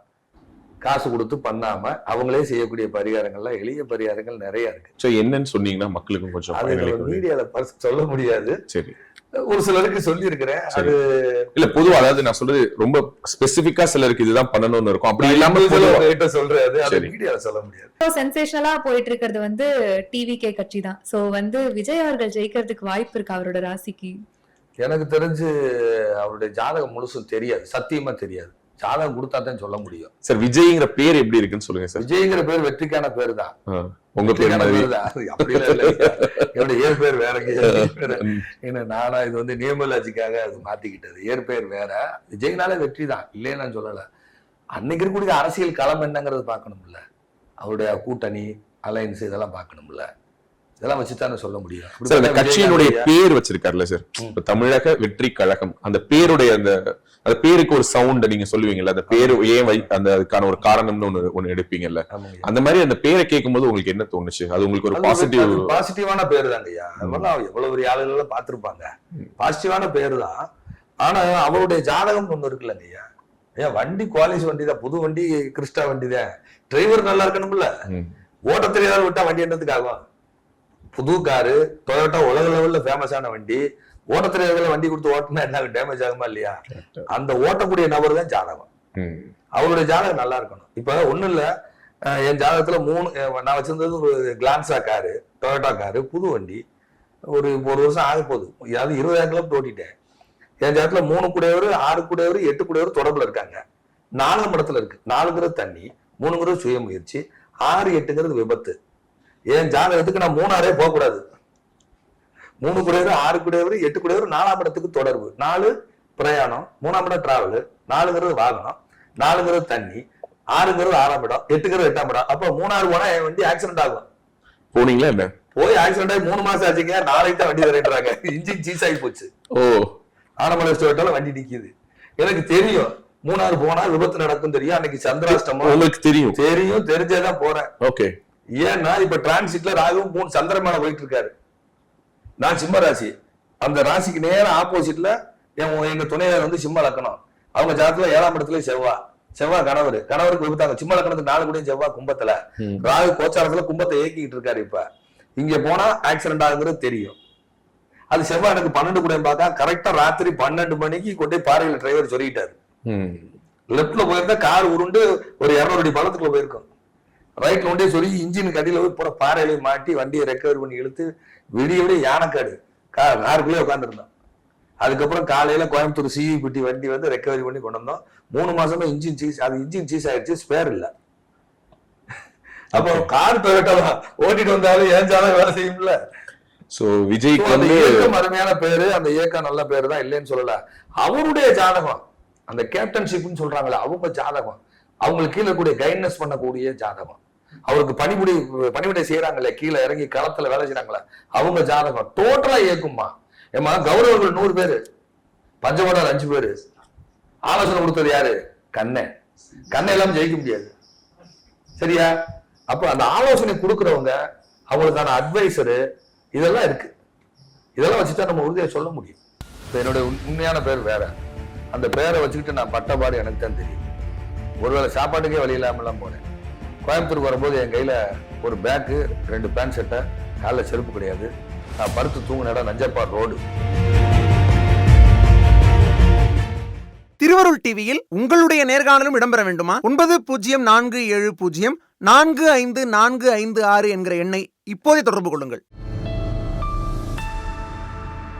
காசு கொடுத்து பண்ணாம அவங்களே செய்யக்கூடிய பரிகாரங்கள்லாம் எளிய பரிகாரங்கள் நிறைய இருக்கு. சோ என்னன்னு சொன்னீங்கன்னா மக்களுக்கும் கொஞ்சம் அது. மீடியால சொல்ல முடியாது. சரி. ஒரு சிலருக்கு சொல்லி இருக்கிறேன் சரி. இல்ல பொதுவா அதாவது நான் சொல்றது ரொம்ப ஸ்பெசிபிக்கா சிலருக்கு இதுதான் பண்ணணும்னு இருக்கும். அப்படி இல்லாம பொதுவா உங்ககிட்ட சொல்றது அது. மீடியால சொல்ல முடியாது. இப்போ சென்சேஷனலா போயிட்டு இருக்கிறது வந்து டிவிகே கட்சி தான். சோ வந்து விஜய் அவர்கள் ஜெயிக்கிறதுக்கு வாய்ப்பு இருக்கு அவரோட ராசிக்கு. எனக்கு தெரிஞ்சு அவருடைய ஜாதகம் முழுசும் தெரியாது. சத்தியமா தெரியாது. ஜாதகம் கொடுத்தா தான் சொல்ல முடியும். சார் விஜய்ங்கிற பேர் எப்படி இருக்குன்னு சொல்லுங்க சார். விஜய்ங்கிற பேர் வெற்றிக்கான பேர் தான் உங்க பேர் மாதிரி. என்னோட இயற் பேர் வேறங்க. ஏன்னா நானா இது வந்து நியமலாஜிக்காக அது மாத்திக்கிட்டது. இயற்பெயர் வேற. விஜய்னாலே வெற்றி தான். நான் சொல்லல. அன்னைக்கு இருக்கக்கூடிய அரசியல் களம் என்னங்கிறது பார்க்கணும்ல. அவருடைய கூட்டணி அலைன்ஸ் இதெல்லாம் பார்க்கணும்ல. இதெல்லாம் வச்சுதானே சொல்ல முடியும். சார் அந்த கட்சியினுடைய பேர் வச்சிருக்காருல்ல சார். இப்ப தமிழக வெற்றி கழகம் அந்த பேருடைய அந்த அந்த பேருக்கு ஒரு சவுண்ட் நீங்க சொல்லுவீங்கல்ல அந்த பேரு ஏன் வை அந்த அதுக்கான ஒரு காரணம்னு ஒண்ணு ஒண்ணு எடுப்பீங்கல்ல. அந்த மாதிரி அந்த பேரை கேட்கும்போது உங்களுக்கு என்ன தோணுச்சு? அது உங்களுக்கு ஒரு பாசிட்டிவ் பாசிட்டிவான பேரு தாங்கய்யா அதெல்லாம் எவ்வளவு பெரிய ஆளுகள் பார்த்திருப்பாங்க. பாசிட்டிவான பேரு தான் ஆனா அவருடைய ஜாதகம் ஒண்ணு இருக்குல்லங்கய்யா ஏன் வண்டி குவாலிஸ் வண்டி தான் புது வண்டி கிறிஸ்டா வண்டி தான் டிரைவர் நல்லா இருக்கணும்ல. ஓட்ட தெரியாத விட்டா வண்டி என்னத்துக்கு ஆகும் புது காரு டொயோட்டா உலக லெவல்ல ஃபேமஸான வண்டி. ஓட்ட தெரியாத வண்டி கொடுத்து ஓட்டினா என்ன டேமேஜ் ஆகுமா இல்லையா? அந்த ஓட்டக்கூடிய நபர் தான் ஜாதகம். அவருடைய ஜாதகம் நல்லா இருக்கணும். இப்ப ஒண்ணும் இல்ல. என் ஜாதகத்துல மூணு நான் வச்சிருந்தது ஒரு கிளான்சா காரு டொயோட்டா காரு புது வண்டி. ஒரு ஒரு வருஷம் ஆக போகுது. அதாவது இருபதாயிரம் கிலோமீட்டர் ஓட்டிட்டேன். என் ஜாதகத்துல மூணு கூடையவர் ஆறு கூடையவர் எட்டு கூடையவர் தொடர்புல இருக்காங்க. நாலாம் இடத்துல இருக்கு. நாலுங்கிறது தண்ணி மூணுங்கிறது சுய முயற்சி ஆறு எட்டுங்கிறது விபத்து. என் ஜாதகத்துக்கு நான் மூணாரே போகக்கூடாது. மூணு கூடையவர் ஆறு கூடையவர் எட்டு கூடையவர் நாலாம் இடத்துக்கு தொடர்பு. நாலு பிரயாணம் மூணாம் இடம் டிராவல் நாலுங்கிறது வாகனம் நாலுங்கிறது தண்ணி ஆறுங்கிறது ஆறாம் இடம் எட்டுங்கிறது எட்டாம் இடம். அப்ப மூணாறு போனா என் வண்டி ஆக்சிடென்ட் ஆகும். போனீங்களா என்ன? போய் ஆக்சிடென்ட் ஆகி மூணு மாசம் ஆச்சுங்க நாளைக்கு தான் வண்டி தரேன்றாங்க இன்ஜின் சீஸ் ஆகி போச்சு. ஓ. ஆனமலை ஸ்டோர்ட்டால வண்டி நிக்குது. எனக்கு தெரியும் மூணாறு போனா விபத்து நடக்கும் தெரியும். அன்னைக்கு சந்திராஷ்டமம். உங்களுக்கு தெரியும். தெரியும் தெரிஞ்சேதான் போறேன். ஓகே. ஏன்னா இப்ப டிரான்சிட்ல ராகுவும் மூணு சந்திரன் மேல போயிட்டு இருக்காரு நான் சிம்ம ராசி. அந்த ராசிக்கு நேரா ஆப்போசிட்ல என் எங்க துணையார் வந்து சிம்ம லக்கணம். அவங்க ஜாதத்துல ஏழாம் இடத்துல செவ்வா. செவ்வாய் கணவர். கணவருக்கு விபத்தாங்க. சிம்ம லக்கணத்துக்கு நாலு கூட செவ்வாய் கும்பத்துல. ராகு கோச்சாரத்துல கும்பத்தை இயக்கிட்டு இருக்காரு இப்ப. இங்க போனா ஆக்சிடென்ட் ஆகுங்கிறது தெரியும். அது செவ்வாய் எனக்கு பன்னெண்டு கூட பார்த்தா கரெக்டா ராத்திரி பன்னெண்டு மணிக்கு கொண்டு பாறையில டிரைவர் சொல்லிட்டாரு. லெப்ட்ல போயிருந்தா கார் உருண்டு ஒரு இருநூறு அடி பள்ளத்துக்குள்ள போயிருக்கும். ரைட்ல கொண்டே சொல்லி இன்ஜின் கடியில போய் போற பாறையில மாட்டி வண்டியை ரெக்கவரி பண்ணி இழுத்து விடிய விடிய யானைக்காடு. கார் காருக்குள்ளே உட்காந்துருந்தோம் அதுக்கப்புறம் காலையில கோயம்புத்தூர் சிஇ பிட்டி வண்டி வந்து ரெக்கவரி பண்ணி கொண்டு வந்தோம். மூணு மாசமா இன்ஜின் சீஸ் அது இன்ஜின் சீஸ் ஆயிடுச்சு ஸ்பேர் இல்ல. அப்போ கார் டொயோட்டா தான் ஓட்டிட்டு வந்தாலும் ஏஞ்சாலும் வேலை செய்யும்ல சோ விஜய்க்கு வந்து அருமையான பேரு அந்த இயக்கம் நல்ல பேரு தான் இல்லைன்னு சொல்லல. அவருடைய ஜாதகம் அந்த கேப்டன்ஷிப்னு சொல்றாங்களே அவங்க ஜாதகம். அவங்களுக்கு கீழே கூடிய கைட்னஸ் பண்ணக்கூடிய ஜாதகம். அவருக்கு பணிபுடி பணிவிடை செய்யறாங்கல்ல கீழே இறங்கி களத்துல வேலை செய்யறாங்களே அவங்க ஜாதகம் டோட்டலா இயக்குமா ஏமா கௌரவர்கள் நூறு பேரு பஞ்சவடர் அஞ்சு பேரு. ஆலோசனை கொடுத்தது யாரு? கண்ணை. கண்ணை எல்லாம் ஜெயிக்க முடியாது. சரியா? அப்ப அந்த ஆலோசனை கொடுக்கறவங்க அவங்களுக்கான அட்வைசரு இதெல்லாம் இருக்கு. இதெல்லாம் வச்சுதான் நம்ம உறுதியை சொல்ல முடியும். இப்போ என்னோட உண்- உண்மையான பேர் வேற. அந்த பேரை வச்சுக்கிட்டு நான் பட்டபாடு எனக்கு தான் தெரியும். ஒருவேளை சாப்பாட்டுக்கே வழி இல்லாமலாம் போனேன். கோயம்புத்தூர் வரும்போது என் கையில் ஒரு பேக்கு ரெண்டு பேண்ட் சட்டை காலைல செருப்பு கிடையாது. நான் படுத்து தூங்கின இடம் நஞ்சப்பாடு ரோடு. திருவருள் டிவியில் உங்களுடைய நேர்காணலும் இடம்பெற வேண்டுமா? ஒன்பது பூஜ்ஜியம் நான்கு ஏழு பூஜ்ஜியம் நான்கு ஐந்து நான்கு ஐந்து ஆறு என்கிற எண்ணை இப்போதே தொடர்பு கொள்ளுங்கள்.